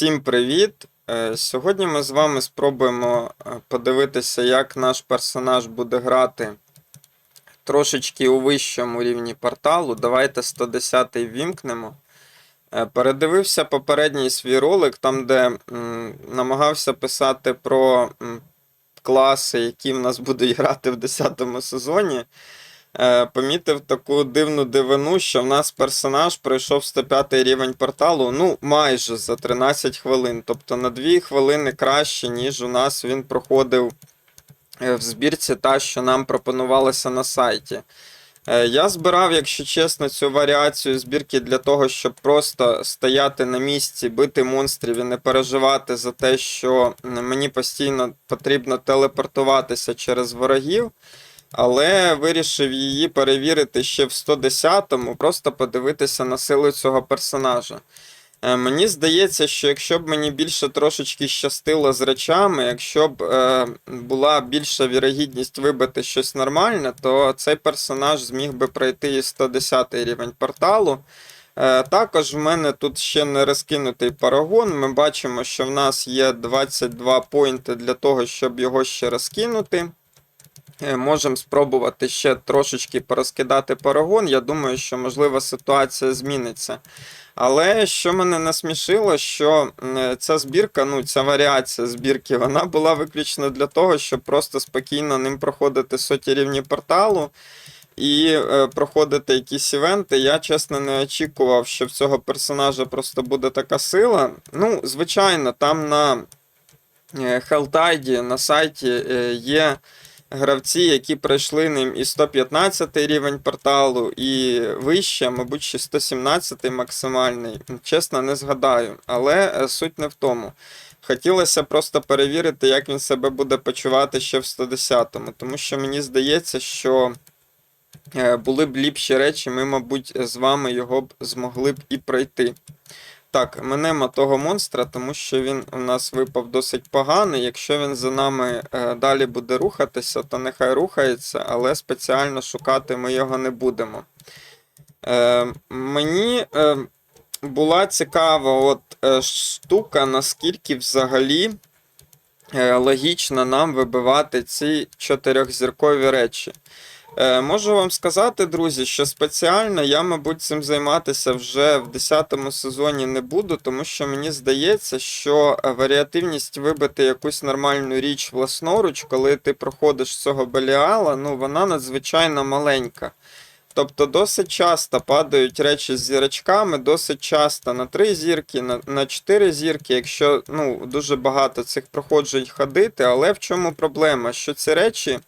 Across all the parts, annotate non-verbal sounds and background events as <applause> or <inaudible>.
Всім привіт! Е, Сьогодні ми з вами спробуємо е, подивитися, як наш персонаж буде грати трошечки у вищому рівні порталу. Давайте 110 вімкнемо. Е, Передивився попередній свій ролик, там, де намагався писати про класи, які в нас <laughs> будуть грати в 10 сезоні. Е, помітив таку дивну дивину, що в нас персонаж пройшов 105 рівень порталу, ну, майже за 13 хвилин. Тобто на 2 хвилини краще, ніж у нас він проходив е, в збірці та, що нам пропонувалося на сайті. Е, Я збирав, якщо чесно, цю варіацію збірки для того, щоб просто стояти на місці, бити монстрів і не переживати за те, що мені постійно потрібно телепортуватися через ворогів. Але вирішив її перевірити ще в 110-му, просто подивитися на силу цього персонажа. Е, Мені здається, що якщо б мені більше трошечки щастило з речами, якщо б е, була більша вірогідність вибити щось нормальне, то цей персонаж зміг би пройти і 110 рівень порталу. Е, також в мене тут ще не розкинутий парагон. Ми бачимо, що в нас є 22 поінти для того, щоб його ще розкинути. Е, Можемо спробувати ще трошечки порозкидати парагон. Я думаю, що можливо ситуація зміниться. Але що мене насмішило, що ця збірка, ну ця варіація збірки, вона була виключно для того, щоб просто спокійно ним проходити соті рівні порталу і е, проходити якісь івенти. Я чесно не очікував, що в цього персонажа просто буде така сила. Ну, звичайно, там на е, Helltide, на сайті е, є гравці, які пройшли ним і 115 рівень порталу, і вище, мабуть, ще 117 максимальний. Чесно, не згадаю. Але е, суть не в тому. Хотілося просто перевірити, як він себе буде почувати ще в 110-му, тому що мені здається, що е, були б ліпші речі, ми, мабуть, з вами його б змогли б і пройти. Так, минемо того монстра, тому що він у нас випав досить поганий. Якщо він за нами е, далі буде рухатися, то нехай рухається, але спеціально шукати ми його не будемо. Е, мені е, була цікава от, е, штука, наскільки взагалі е, логічно нам вибивати ці чотирьохзіркові речі. Е, Можу вам сказати, друзі, що спеціально я, мабуть, цим займатися вже в 10 сезоні не буду, тому що мені здається, що е, варіативність вибити якусь нормальну річ власноруч, коли ти проходиш цього Беліала, ну вона надзвичайно маленька. Тобто досить часто падають речі з зірочками, досить часто на 3 зірки, на, на 4 зірки, якщо ну, дуже багато цих проходжень ходити. Але в чому проблема? Що ці речі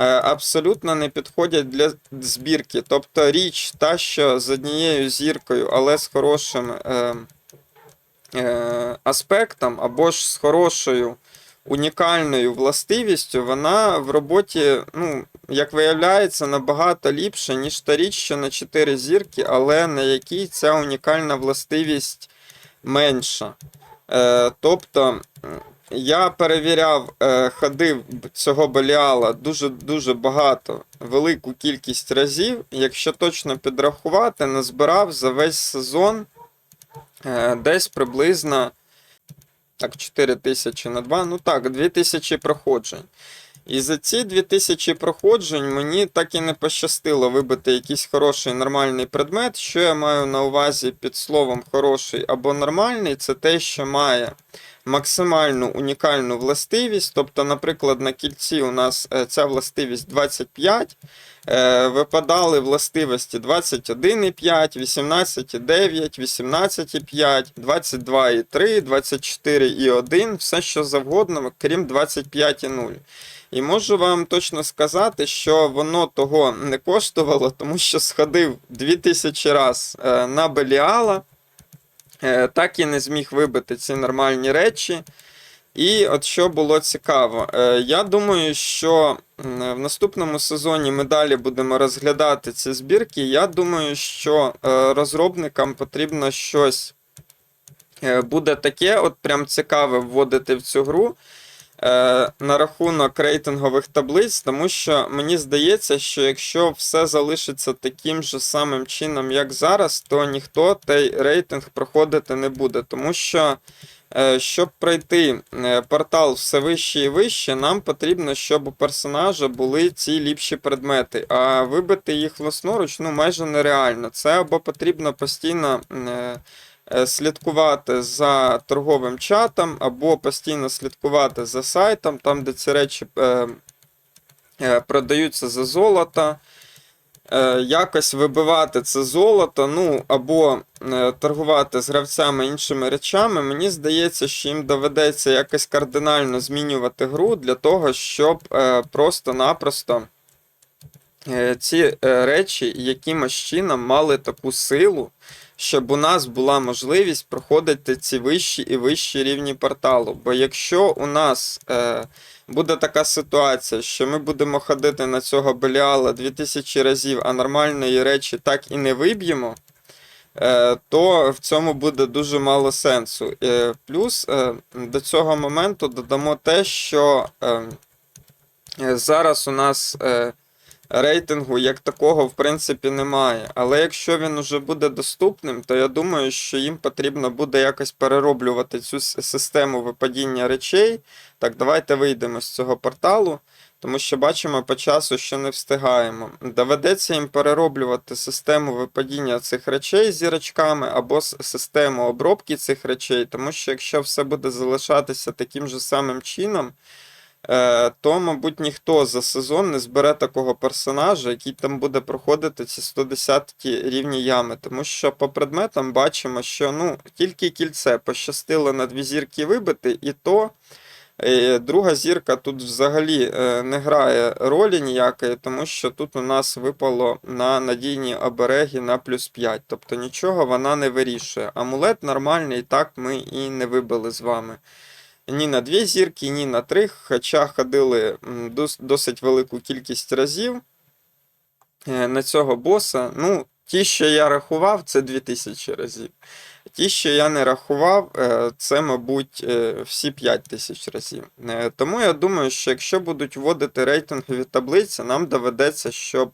абсолютно не підходять для збірки. Тобто річ та, що з однією зіркою, але з хорошим е, е, аспектом, або ж з хорошою унікальною властивістю, вона в роботі, ну, як виявляється, набагато ліпше, ніж та річ, що на 4 зірки, але на якій ця унікальна властивість менша. Е, тобто. Я перевіряв ходив цього Беліала дуже-дуже багато, велику кількість разів. Якщо точно підрахувати, назбирав за весь сезон е, десь приблизно так, 4 тисячі на 2, ну так, 2 тисячі проходжень. І за ці 2000 проходжень мені так і не пощастило вибити якийсь хороший нормальний предмет. Що я маю на увазі під словом хороший або нормальний, це те, що має максимальну унікальну властивість. Тобто, наприклад, на кільці у нас е, ця властивість 25. е, Випадали властивості 21,5, 18,9, 18,5, 22,3, 24,1, все що завгодно, крім 25,0. І можу вам точно сказати, що воно того не коштувало, тому що сходив 2000 раз е, на Беліала, е, так і не зміг вибити ці нормальні речі. І от що було цікаво, е, я думаю, що в наступному сезоні ми далі будемо розглядати ці збірки. Я думаю, що розробникам потрібно щось буде таке, от прям цікаве вводити в цю гру на рахунок рейтингових таблиць, тому що мені здається, що якщо все залишиться таким же самим чином, як зараз, то ніхто той рейтинг проходити не буде. Тому що Е, Щоб пройти е, портал все вище і вище, нам потрібно, щоб у персонажа були ці ліпші предмети. А вибити їх власноруч ну, майже нереально. Це або потрібно постійно е, е, слідкувати за торговим чатом, або постійно слідкувати за сайтом, там, де ці речі е, е, продаються за золото. Е, якось вибивати це золото, ну або е, торгувати з гравцями іншими речами, мені здається, що їм доведеться якось кардинально змінювати гру для того, щоб е, просто-напросто е, ці е, речі якимось чином мали таку силу, щоб у нас була можливість проходити ці вищі і вищі рівні порталу. Бо якщо у нас е, буде така ситуація, що ми будемо ходити на цього Беліала 2000 разів, а нормальної речі так і не виб'ємо, е, то в цьому буде дуже мало сенсу. Е, Плюс е, до цього моменту додамо те, що е, зараз у нас. е, Рейтингу як такого, в принципі, немає. Але якщо він уже буде доступним, то я думаю, що їм потрібно буде якось перероблювати цю систему випадіння речей. Так, давайте вийдемо з цього порталу, тому що бачимо по часу, що не встигаємо. Доведеться їм перероблювати систему випадіння цих речей зірочками або систему обробки цих речей, тому що якщо все буде залишатися таким же самим чином, то, мабуть, ніхто за сезон не збере такого персонажа, який там буде проходити ці 110 рівні ями. Тому що по предметам бачимо, що ну, тільки кільце пощастило на дві зірки вибити, і то. е, Друга зірка тут взагалі е, не грає ролі ніякої, тому що тут у нас випало на надійні обереги на плюс 5. Тобто нічого вона не вирішує. Амулет нормальний, так ми і не вибили з вами ні на дві зірки, ні на три, хоча ходили досить велику кількість разів е, на цього боса. Ну, ті, що я рахував, це 2000 разів. Ті, що я не рахував, е, це, мабуть, е, всі 5000 разів. Тому я думаю, що якщо будуть вводити рейтингові таблиці, нам доведеться, щоб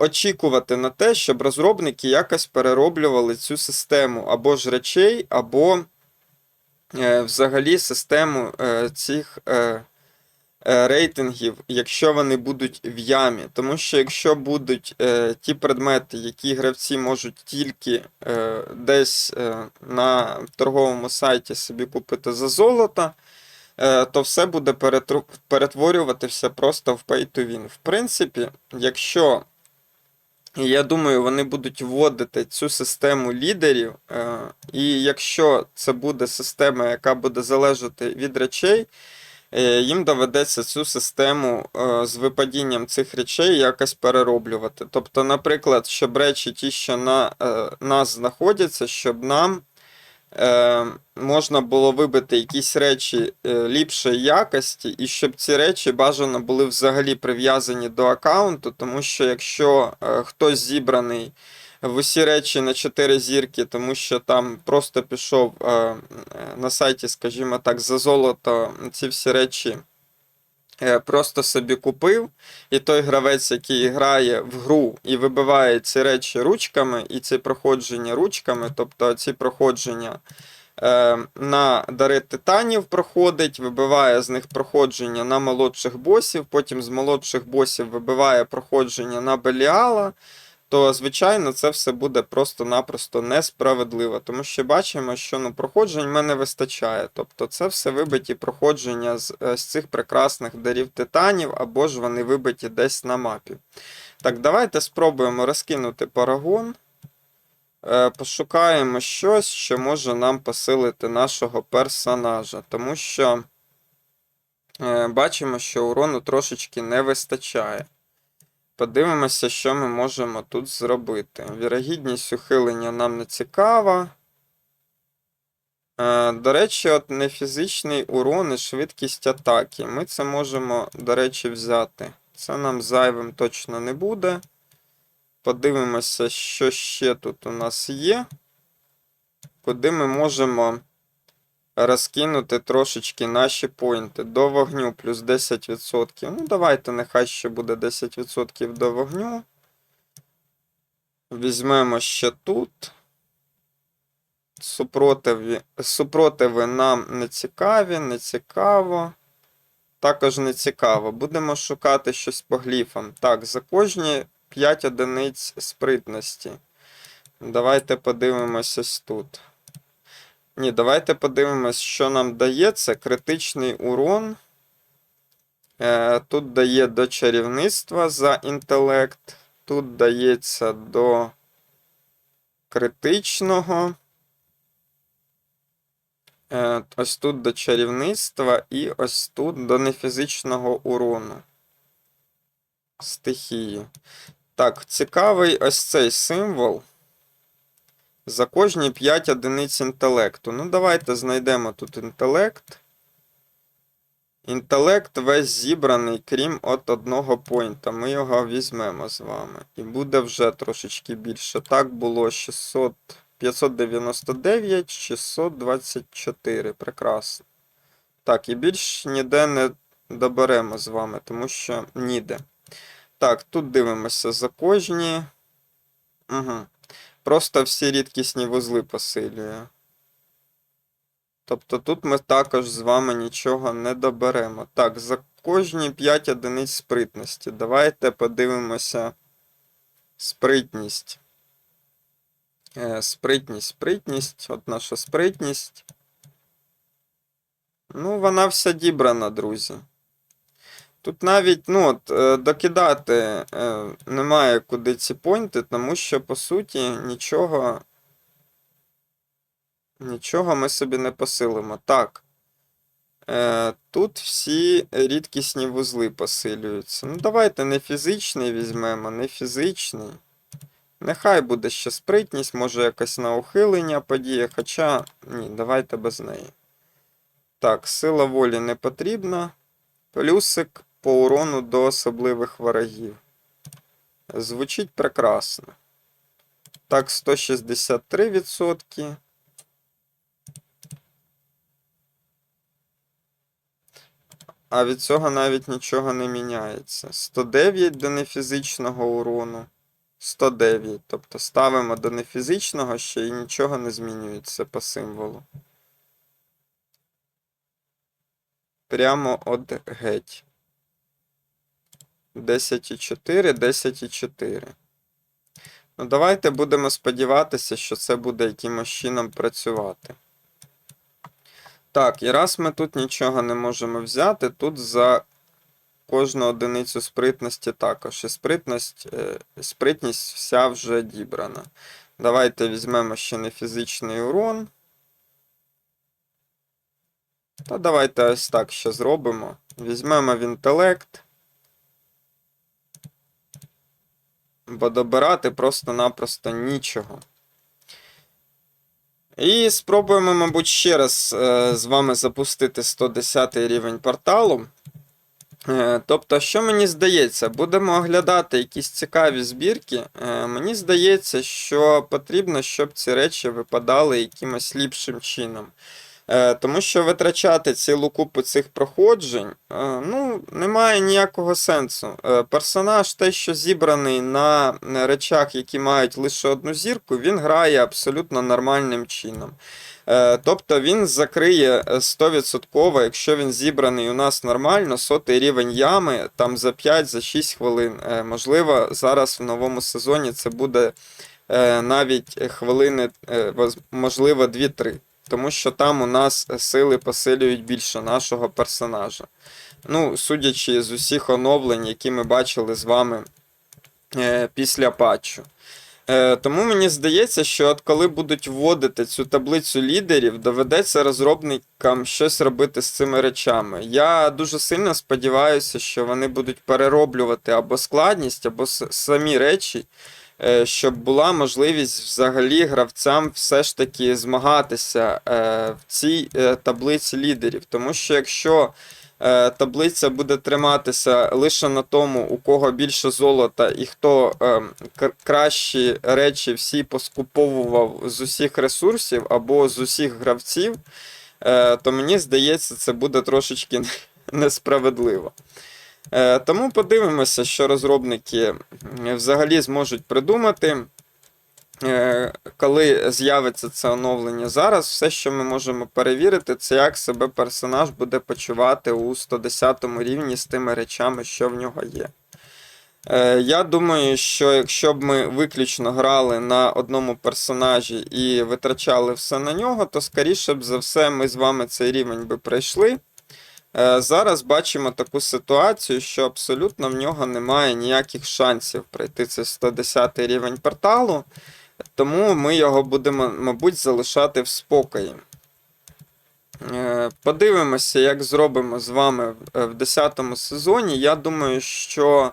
очікувати на те, щоб розробники якось перероблювали цю систему або ж речей, або взагалі систему е, цих е, е, рейтингів, якщо вони будуть в ямі. Тому що якщо будуть е, ті предмети, які гравці можуть тільки е, десь е, на торговому сайті собі купити за золото, е, то все буде перетворюватися просто в pay to win. В принципі, якщо я думаю, вони будуть вводити цю систему лідерів. е, І якщо це буде система, яка буде залежати від речей, е, їм доведеться цю систему е, з випадінням цих речей якось перероблювати. Тобто, наприклад, щоб речі, ті, що на нас знаходяться, щоб нам можна було вибити якісь речі е, ліпшої якості, і щоб ці речі бажано були взагалі прив'язані до аккаунту, тому що якщо е, хтось зібраний в усі речі на 4 зірки, тому що там просто пішов е, е, на сайті, скажімо так, за золото ці всі речі. Е, Просто собі купив, і той гравець, який грає в гру і вибиває ці речі ручками, і ці проходження ручками, тобто ці проходження е, на дари титанів проходить, вибиває з них проходження на молодших босів, потім з молодших босів вибиває проходження на Беліала, то, звичайно, це все буде просто-напросто несправедливо. Тому що бачимо, що ну, проходжень мене вистачає. Тобто це все вибиті проходження з, е, з цих прекрасних дарів титанів, або ж вони вибиті десь на мапі. Так, давайте спробуємо розкинути парагон. Е, Пошукаємо щось, що може нам посилити нашого персонажа. Тому що е, бачимо, що урону трошечки не вистачає. Подивимося, що ми можемо тут зробити. Вірогідність ухилення нам не цікава. Е, До речі, от не фізичний урон і швидкість атаки. Ми це можемо, до речі, взяти. Це нам зайвим точно не буде. Подивимося, що ще тут у нас є. Куди ми можемо розкинути трошечки наші поінти. До вогню плюс 10%. Ну, давайте, нехай ще буде 10% до вогню. Візьмемо ще тут. супротиви, супротиви нам не цікаві, не цікаво. Також не цікаво. Будемо шукати щось по гліфам. Так, за кожні 5 одиниць спритності. Давайте подивимось ось тут. Ні, давайте подивимось, що нам дає. Це критичний урон. Е, Тут дає до чарівництва за інтелект. Тут дається до критичного. Е, Ось тут до чарівництва і ось тут до нефізичного урону. Стихії. Так, цікавий ось цей символ. За кожні 5 одиниць інтелекту. Ну, давайте знайдемо тут інтелект. Інтелект весь зібраний, крім от одного поінта. Ми його візьмемо з вами. І буде вже трошечки більше. Так було 600, 599, 624. Прекрасно. Так, і більш ніде не доберемо з вами, тому що ніде. Так, тут дивимося за кожні. Угу. Просто всі рідкісні вузли посилює. Тобто тут ми також з вами нічого не доберемо. Так, за кожні 5 одиниць спритності. Давайте подивимося спритність. Е, спритність, спритність. От наша спритність. Ну, вона вся дібрана, друзі. Тут навіть ну, от, е, докидати е, немає куди ці пойнти, тому що, по суті, нічого. Нічого ми собі не посилимо. Так. Е, тут всі рідкісні вузли посилюються. Ну, давайте не фізичний візьмемо, не фізичний. Нехай буде ще спритність, може якось на ухилення подіє, хоча ні, давайте без неї. Так, сила волі не потрібна. Плюсик по урону до особливих ворогів. Звучить прекрасно. Так, 163%. А від цього навіть нічого не міняється. 109 до нефізичного урону. 109. Тобто ставимо до нефізичного ще і нічого не змінюється по символу. Прямо от геть. 10,4, 10,4. Ну, давайте будемо сподіватися, що це буде якимось чином працювати. Так, і раз ми тут нічого не можемо взяти, тут за кожну одиницю спритності також. І спритність, е, спритність вся вже дібрана. Давайте візьмемо ще не фізичний урон. Та давайте ось так ще зробимо. Візьмемо в інтелект. Бо добирати просто-напросто нічого. І спробуємо, мабуть, ще раз е, з вами запустити 110 рівень порталу. Е, тобто, що мені здається, будемо оглядати якісь цікаві збірки. Е, мені здається, що потрібно, щоб ці речі випадали якимось ліпшим чином. Е, Тому що витрачати цілу купу цих проходжень е, ну, немає ніякого сенсу. Е, Персонаж, те, що зібраний на речах, які мають лише одну зірку, він грає абсолютно нормальним чином. Тобто він закриє е, 100%, якщо він зібраний у нас нормально, сотий рівень ями там за 5-6 хвилин. Е, Можливо, зараз в новому сезоні це буде навіть хвилини, можливо, 2-3 тому що там у нас сили посилюють більше нашого персонажа. Ну, судячи з усіх оновлень, які ми бачили з вами е, після патчу. Е, тому мені здається, що от коли будуть вводити цю таблицю лідерів, доведеться розробникам щось робити з цими речами. Я дуже сильно сподіваюся, що вони будуть перероблювати або складність, або самі речі, щоб була можливість взагалі гравцям все ж таки змагатися е, в цій е, таблиці лідерів. Тому що якщо е, таблиця буде триматися лише на тому, у кого більше золота, і хто е, кращі речі всі поскуповував з усіх ресурсів або з усіх гравців, е, то мені здається, це буде трошечки <laughs> несправедливо. Е, Тому подивимося, що розробники взагалі зможуть придумати. е, коли з'явиться це оновлення зараз, все, що ми можемо перевірити, це як себе персонаж буде почувати у 110 рівні з тими речами, що в нього є. Е, Я думаю, що якщо б ми виключно грали на одному персонажі і витрачали все на нього, то скоріше б за все ми з вами цей рівень би пройшли. Е, Зараз бачимо таку ситуацію, що абсолютно в нього немає ніяких шансів пройти цей 110 рівень порталу, тому ми його будемо, мабуть, залишати в спокої. Е, Подивимося, як зробимо з вами в- в 10 сезоні. Я думаю, що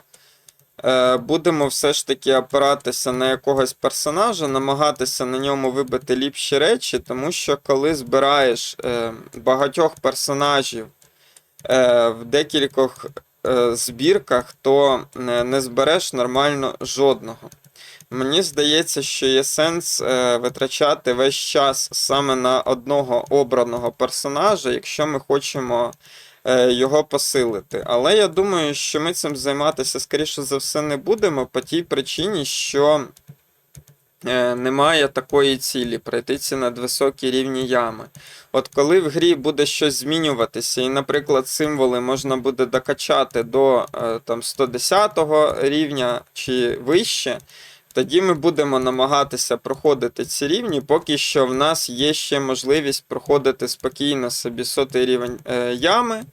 е, будемо все ж таки опиратися на якогось персонажа, намагатися на ньому вибити ліпші речі, тому що коли збираєш е, багатьох персонажів е, в декількох е, збірках, то не, не збереш нормально жодного. Мені здається, що є сенс е, витрачати весь час саме на одного обраного персонажа, якщо ми хочемо е, його посилити. Але я думаю, що ми цим займатися, скоріше за все, не будемо по тій причині, що е, немає такої цілі пройти ці надвисокі рівні ями. От коли в грі буде щось змінюватися, і, наприклад, символи можна буде докачати до е, там, 110 рівня чи вище, тоді ми будемо намагатися проходити ці рівні, поки що в нас є ще можливість проходити спокійно собі сотий рівень е, ями.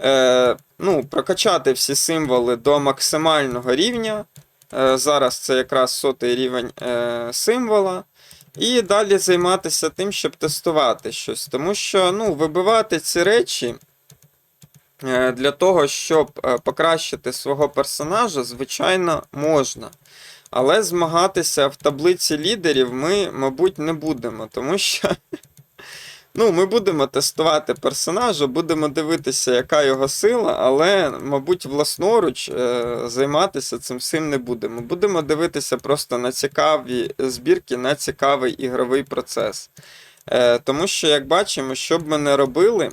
Е, ну, прокачати всі символи до максимального рівня. Е, зараз це якраз сотий рівень е, символа. І далі займатися тим, щоб тестувати щось. Тому що ну, вибивати ці речі е, для того, щоб покращити свого персонажа, звичайно, можна. Але змагатися в таблиці лідерів ми, мабуть, не будемо, тому що ну, ми будемо тестувати персонажа, будемо дивитися, яка його сила, але, мабуть, власноруч е, займатися цим всім не будемо. Будемо дивитися просто на цікаві збірки, на цікавий ігровий процес. Е, тому що, як бачимо, що б ми не робили,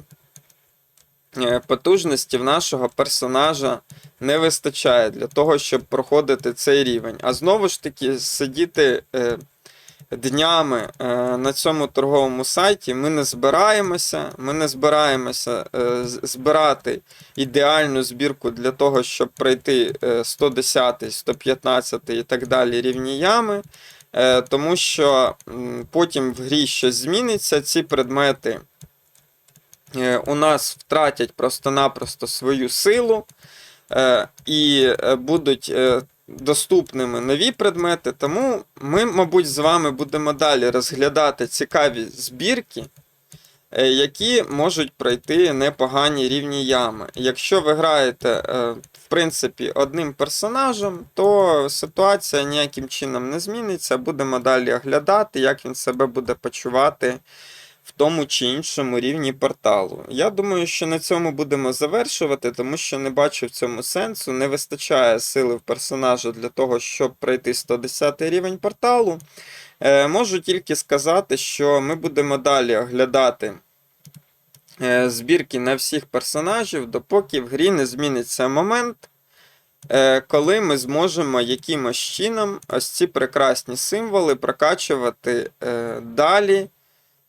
е, потужності в нашого персонажа не вистачає для того, щоб проходити цей рівень. А знову ж таки, сидіти днями е, на цьому торговому сайті ми не збираємося. Ми не збираємося е, збирати ідеальну збірку для того, щоб пройти е, 110, 115 і так далі рівні ями. Е, тому що потім в грі щось зміниться, ці предмети е, у нас втратять просто-напросто свою силу е, і е, будуть е, доступними нові предмети. Тому ми, мабуть, з вами будемо далі розглядати цікаві збірки, е, які можуть пройти непогані рівні ями. Якщо ви граєте, е, в принципі, одним персонажем, то ситуація ніяким чином не зміниться. Будемо далі оглядати, як він себе буде почувати в тому чи іншому рівні порталу. Я думаю, що на цьому будемо завершувати, тому що не бачу в цьому сенсу. Не вистачає сили в персонажа для того, щоб пройти 110 рівень порталу. Е, можу тільки сказати, що ми будемо далі оглядати е, збірки на всіх персонажів, допоки в грі не зміниться момент. е, Коли ми зможемо якимось чином ось ці прекрасні символи прокачувати е, далі,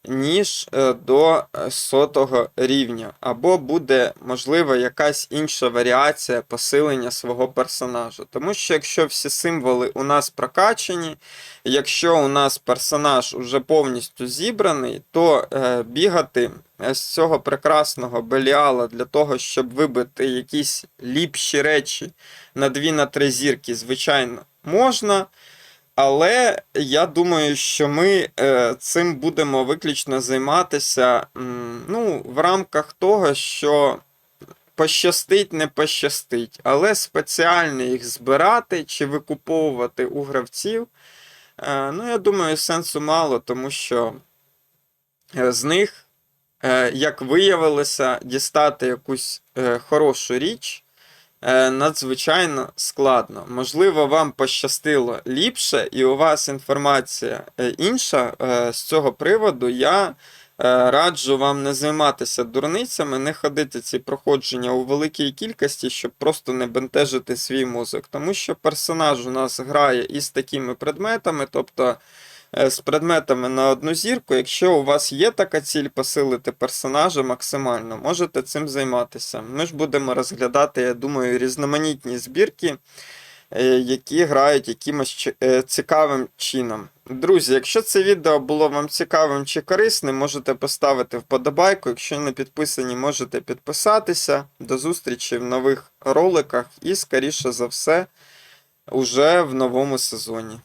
ніж е, до е, сотого рівня, або буде, можливо, якась інша варіація посилення свого персонажа. Тому що якщо всі символи у нас прокачані, якщо у нас персонаж уже повністю зібраний, то е, бігати з цього прекрасного Беліала для того, щоб вибити якісь ліпші речі на 2-3 зірки, звичайно, можна. Але я думаю, що ми е, цим будемо виключно займатися ну, в рамках того, що пощастить, не пощастить, але спеціально їх збирати чи викуповувати у гравців. Е, ну, я думаю, сенсу мало, тому що е, з них, як виявилося, дістати якусь хорошу річ надзвичайно складно. Можливо, вам пощастило ліпше, і у вас інформація е, інша е, з цього приводу. Я Е, Раджу вам не займатися дурницями, не ходити ці проходження у великій кількості, щоб просто не бентежити свій мозок. Тому що персонаж у нас грає із такими предметами, тобто е, з предметами на одну зірку. Якщо у вас є така ціль посилити персонажа максимально, можете цим займатися. Ми ж будемо розглядати, я думаю, різноманітні збірки, е, які грають якимось е, цікавим чином. Друзі, якщо це відео було вам цікавим чи корисним, можете поставити вподобайку. Якщо не підписані, можете підписатися. До зустрічі в нових роликах і, скоріше за все, уже в новому сезоні.